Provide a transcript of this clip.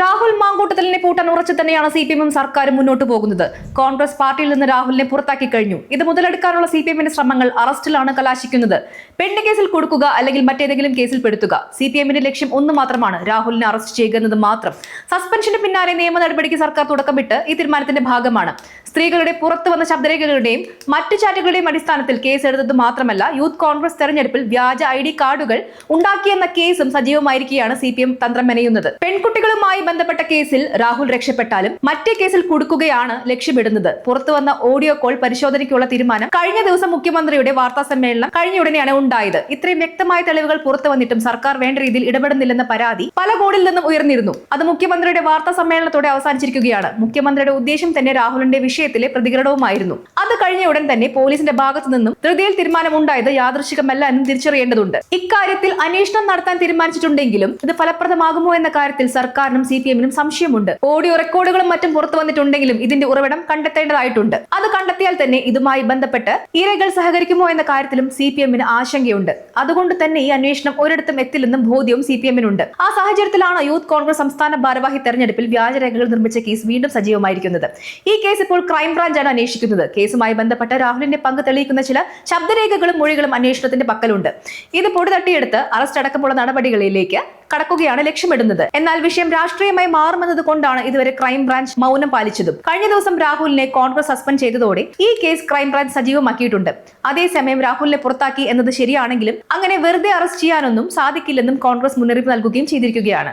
രാഹുൽ മാങ്കൂട്ടത്തിലിനെ പൂട്ടാൻ ഉറച്ചു തന്നെയാണ് സി പി എമ്മും സർക്കാരും മുന്നോട്ട് പോകുന്നത്. കോൺഗ്രസ് പാർട്ടിയിൽ നിന്ന് രാഹുലിനെ പുറത്താക്കി കഴിഞ്ഞു. ഇത് മുതലെടുക്കാനുള്ള സി പി എമ്മിന്റെ ശ്രമങ്ങൾ അറസ്റ്റിലാണ് കലാശിക്കുന്നത്. പെണ്ണ് കേസിൽ കൊടുക്കുക അല്ലെങ്കിൽ മറ്റേതെങ്കിലും കേസിൽ പെടുത്തുക. സി പി എമ്മിന്റെ ലക്ഷ്യം ഒന്ന് മാത്രമാണ് രാഹുലിനെ അറസ്റ്റ് ചെയ്യുക എന്നത് മാത്രം. സസ്പെൻഷന് പിന്നാലെ നിയമ നടപടിക്ക് സർക്കാർ തുടക്കമിട്ട് ഈ തീരുമാനത്തിന്റെ ഭാഗമാണ്. സ്ത്രീകളുടെ പുറത്തു വന്ന ശബ്ദരേഖകളുടെയും മറ്റു ചാറ്റുകളുടെയും അടിസ്ഥാനത്തിൽ കേസ് എടുത്തത് മാത്രമല്ല യൂത്ത് കോൺഗ്രസ് തെരഞ്ഞെടുപ്പിൽ വ്യാജ ഐ ഡി കാർഡുകൾ ഉണ്ടാക്കിയെന്ന കേസും സജീവമായിരിക്കുകയാണ് സി പി എം തന്ത്രം മെനയുന്നത്. പെൺകുട്ടികളുമായി ബന്ധപ്പെട്ട കേസിൽ രാഹുൽ രക്ഷപ്പെട്ടാലും മറ്റേ കേസിൽ കുടുക്കുകയാണ് ലക്ഷ്യമിടുന്നത്. പുറത്തുവന്ന ഓഡിയോ കോൾ പരിശോധനയ്ക്കുള്ള തീരുമാനം കഴിഞ്ഞ ദിവസം മുഖ്യമന്ത്രിയുടെ വാർത്താ സമ്മേളനം കഴിഞ്ഞ ഉടനെയാണ് ഉണ്ടായത്. ഇത്രയും വ്യക്തമായ തെളിവുകൾ പുറത്തു വന്നിട്ടും സർക്കാർ വേണ്ട രീതിയിൽ ഇടപെടുന്നില്ലെന്ന പരാതി പല കോണിൽ നിന്നും ഉയർന്നിരുന്നു. അത് മുഖ്യമന്ത്രിയുടെ വാർത്താ സമ്മേളനത്തോടെ അവസാനിച്ചിരിക്കുകയാണ്. മുഖ്യമന്ത്രിയുടെ ഉദ്ദേശം തന്നെ രാഹുലിന്റെ വിഷയത്തിലെ പ്രതികരണവുമായിരുന്നു. അത് കഴിഞ്ഞ ഉടൻ തന്നെ പോലീസിന്റെ ഭാഗത്തു നിന്നും ധൃതിയിൽ തീരുമാനമുണ്ടായത് യാദൃശികമല്ല എന്നും തിരിച്ചറിയേണ്ടതുണ്ട്. ഇക്കാര്യത്തിൽ അന്വേഷണം നടത്താൻ തീരുമാനിച്ചിട്ടുണ്ടെങ്കിലും ഇത് ഫലപ്രദമാകുമോ എന്ന കാര്യത്തിൽ സർക്കാരിനും സി പി എമ്മിനും സംശയമുണ്ട്. ഓഡിയോ റെക്കോർഡുകളും മറ്റും പുറത്തു വന്നിട്ടുണ്ടെങ്കിലും ഇതിന്റെ ഉറവിടം കണ്ടെത്തേണ്ടതായിട്ടുണ്ട്. അത് കണ്ടെത്തിയാൽ തന്നെ ഇതുമായി ബന്ധപ്പെട്ട് ഇരകൾ സഹകരിക്കുമോ എന്ന കാര്യത്തിലും സി പി എമ്മിന് ആശങ്കയുണ്ട്. അതുകൊണ്ട് തന്നെ ഈ അന്വേഷണം ഒരിടത്തും എത്തില്ലെന്നും ബോധ്യവും സി പി എമ്മിനുണ്ട്. ആ സാഹചര്യത്തിലാണ് യൂത്ത് കോൺഗ്രസ് സംസ്ഥാന ഭാരവാഹി തെരഞ്ഞെടുപ്പിൽ വ്യാജരേഖകൾ നിർമ്മിച്ച കേസ് വീണ്ടും സജീവമായിരിക്കുന്നത്. ഈ കേസ് ഇപ്പോൾ ക്രൈംബ്രാഞ്ചാണ് അന്വേഷിക്കുന്നത്. കേസുമായി ബന്ധപ്പെട്ട് രാഹുലിന്റെ പങ്ക് തെളിയിക്കുന്ന ചില ശബ്ദരേഖകളും മൊഴികളും അന്വേഷണത്തിന്റെ പക്കലുണ്ട്. ഇത് പൊടിതട്ടിയെടുത്ത് അറസ്റ്റ് അടക്കമുള്ള നടപടികളിലേക്ക് കടക്കുകയാണ് ലക്ഷ്യമിടുന്നത്. എന്നാൽ വിഷയം രാഷ്ട്രീയമായി മാറുമെന്നത് കൊണ്ടാണ് ഇതുവരെ ക്രൈംബ്രാഞ്ച് മൗനം പാലിച്ചതും. കഴിഞ്ഞ ദിവസം രാഹുലിനെ കോൺഗ്രസ് സസ്പെൻഡ് ചെയ്തതോടെ ഈ കേസ് ക്രൈംബ്രാഞ്ച് സജീവമാക്കിയിട്ടുണ്ട്. അതേസമയം രാഹുലിനെ പുറത്താക്കി എന്നത് ശരിയാണെങ്കിലും അങ്ങനെ വെറുതെ അറസ്റ്റ് ചെയ്യാനൊന്നും സാധിക്കില്ലെന്നും കോൺഗ്രസ് മുന്നറിയിപ്പ് നൽകുകയും ചെയ്തിരിക്കുകയാണ്.